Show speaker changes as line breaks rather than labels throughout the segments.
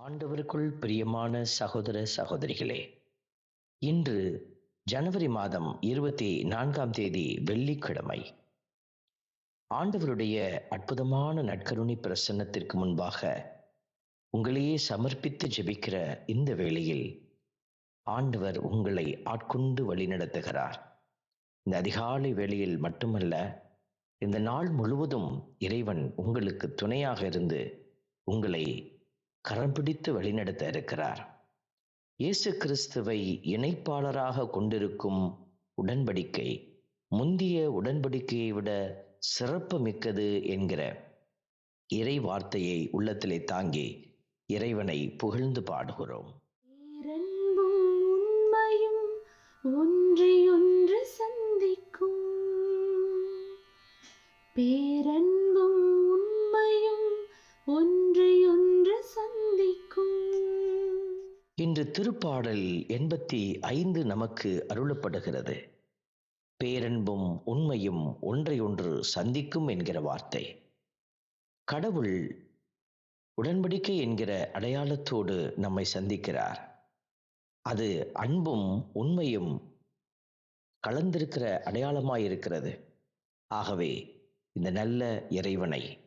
ஆண்டவருக்குள் பிரியமான சகோதர சகோதரிகளே இன்று ஜனவரி மாதம் இருபத்தி நான்காம் தேதி வெள்ளிக்கிழமை. ஆண்டவருடைய அற்புதமான நற்கருணை பிரசன்னத்திற்கு முன்பாக உங்களையே சமர்ப்பித்து ஜெபிக்கிற இந்த வேளையில் ஆண்டவர் உங்களை ஆட்கொண்டு வழிநடத்துகிறார். இந்த அதிகாலை வேளையில் மட்டுமல்ல இந்த நாள் முழுவதும் இறைவன் உங்களுக்கு துணையாக இருந்து உங்களை கரம் பிடித்து வழிநடத்த இருக்கிறார். இயேசு கிறிஸ்துவை இணைப்பாளராக கொண்டிருக்கும் உடன்படிக்கை முந்திய உடன்படிக்கையை விட சிறப்பு மிக்கது என்கிற இறை வார்த்தையை உள்ளத்திலே தாங்கி இறைவனை புகழ்ந்து பாடுகிறோம்.
உண்மையும் ஒன்றையொன்று சந்திக்கும். பேரன்பும் உண்மையும் ஒன்று சந்திக்கும்.
இன்று திருப்பாடல் எண்பத்தி ஐந்து நமக்கு அருளப்படுகிறது. பேரன்பும் உண்மையும் ஒன்றையொன்று சந்திக்கும் என்கிற வார்த்தை. கடவுள் உடன்படிக்கை என்கிற அடையாளத்தோடு நம்மை சந்திக்கிறார். அது அன்பும் உண்மையும் கலந்திருக்கிற அடையாளமாயிருக்கிறது. ஆகவே இந்த நல்ல இறைவனை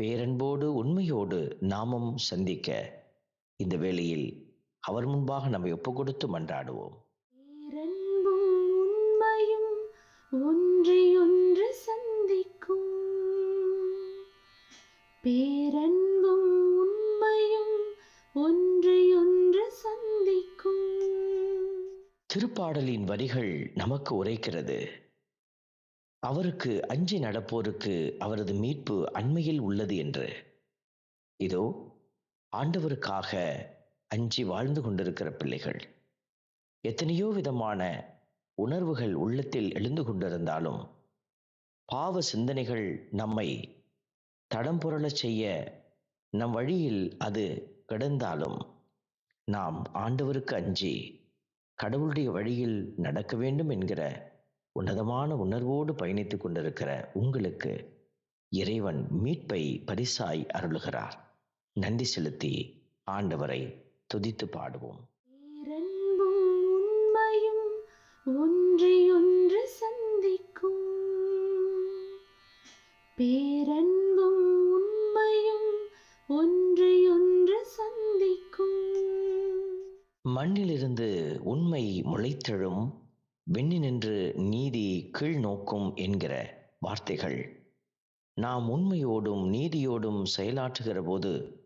பேரன்போடு உண்மையோடு நாமும் சந்திக்க இந்த வேளையில் அவர் முன்பாக நம்மை ஒப்புக் கொடுத்து மன்றாடுவோம்
உண்மையும் ஒன்றையொன்று சந்திக்கும். பேரன்பும் உண்மையும் ஒன்றையொன்று சந்திக்கும்.
திருப்பாடலின் வரிகள் நமக்கு உரைக்கிறது. அவருக்கு அஞ்சி நடப்போருக்கு அவரது மீட்பு அண்மையில் உள்ளது என்று. இதோ ஆண்டவருக்காக அஞ்சி வாழ்ந்து கொண்டிருக்கிற பிள்ளைகள். எத்தனையோ விதமான உணர்வுகள் உள்ளத்தில் எழுந்து கொண்டிருந்தாலும் பாவ சிந்தனைகள் நம்மை தடம் புரளச் செய்ய நம் வழியில் அது கிடந்தாலும் நாம் ஆண்டவருக்கு அஞ்சி கடவுளுடைய வழியில் நடக்க வேண்டும் என்கிற உன்னதமான உணர்வோடு பயணித்துக் கொண்டிருக்கிற உங்களுக்கு இறைவன் மீட்பை பரிசாய் அருளுகிறார். நன்றி செலுத்தி ஆண்டவரை துதித்து பாடுவோம்.
பேரன்பும் உண்மையும் ஒன்றையொன்று சந்திக்கும். பேரன்பும் உண்மையும் ஒன்றையொன்று சந்திக்கும்.
மண்ணிலிருந்து உண்மை முளைத்தெழும் விண்ணினின்று நீதி கீழ் நோக்கும் என்கிற வார்த்தைகள். நாம் உண்மையோடும் நீதியோடும் செயலாற்றுகிற போது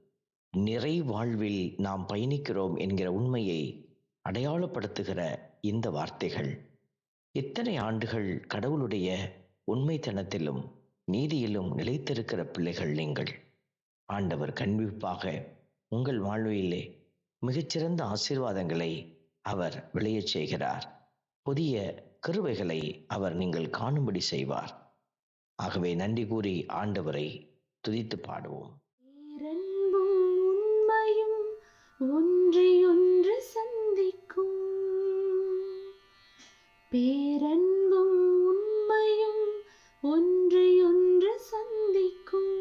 நிறை வாழ்வில் நாம் பயணிக்கிறோம் என்கிற உண்மையை அடையாளப்படுத்துகிற இந்த வார்த்தைகள். இத்தனை ஆண்டுகள் கடவுளுடைய உண்மைத்தனத்திலும் நீதியிலும் நிலைத்திருக்கிற பிள்ளைகள் நீங்கள். ஆண்டவர் கண்டிப்பாக உங்கள் வாழ்விலே மிகச்சிறந்த ஆசீர்வாதங்களை அவர் விளையச் செய்கிறார். புதிய கிருபைகளை அவர் நீங்கள் காணும்படி செய்வார். ஆகவே நன்றி கூறி ஆண்டவரை துதித்து பாடுவோம்.
உண்மையும் ஒன்றையொன்று சந்திக்கும். பேரன்பும் உண்மையும் ஒன்றையொன்று சந்திக்கும்.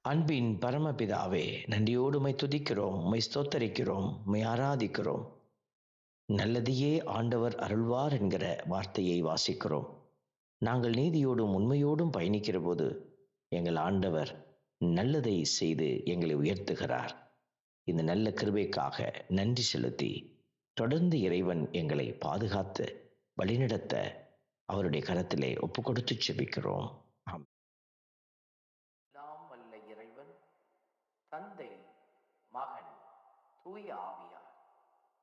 அன்பின் பரமபிதாவே நன்றியோடு துதிக்கிறோம் உம்மை ஸ்தோத்தரிக்கிறோம் உம்மை ஆராதிக்கிறோம். நல்லதையே ஆண்டவர் அருள்வார் என்கிற வார்த்தையை வாசிக்கிறோம். நாங்கள் நீதியோடும் உண்மையோடும் பயணிக்கிற போது எங்கள் ஆண்டவர் நல்லதை செய்து எங்களை உயர்த்துகிறார். இந்த நல்ல கிருபைக்காக நன்றி செலுத்தி தொடர்ந்து இறைவன் எங்களை பாதுகாத்து வழிநடத்த அவருடைய கரத்திலே ஒப்பு கொடுத்து செபிக்கிறோம் எல்லாம் அல்ல இறைவன் தந்தை மகன் தூய ஆவியார்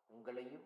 உங்களையும்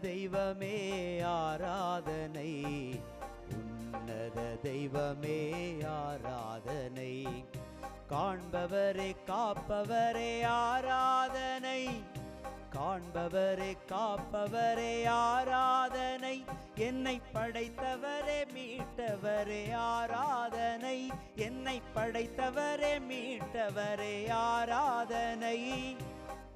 தெய்வமே ஆராதனை. உன்னத தெய்வமே ஆராதனை. காண்பவரே காப்பவரே ஆராதனை. காண்பவரே காப்பவரே ஆராதனை. என்னை படைத்தவரே மீட்டவரே ஆராதனை. என்னை படைத்தவரே மீட்டவரே ஆராதனை.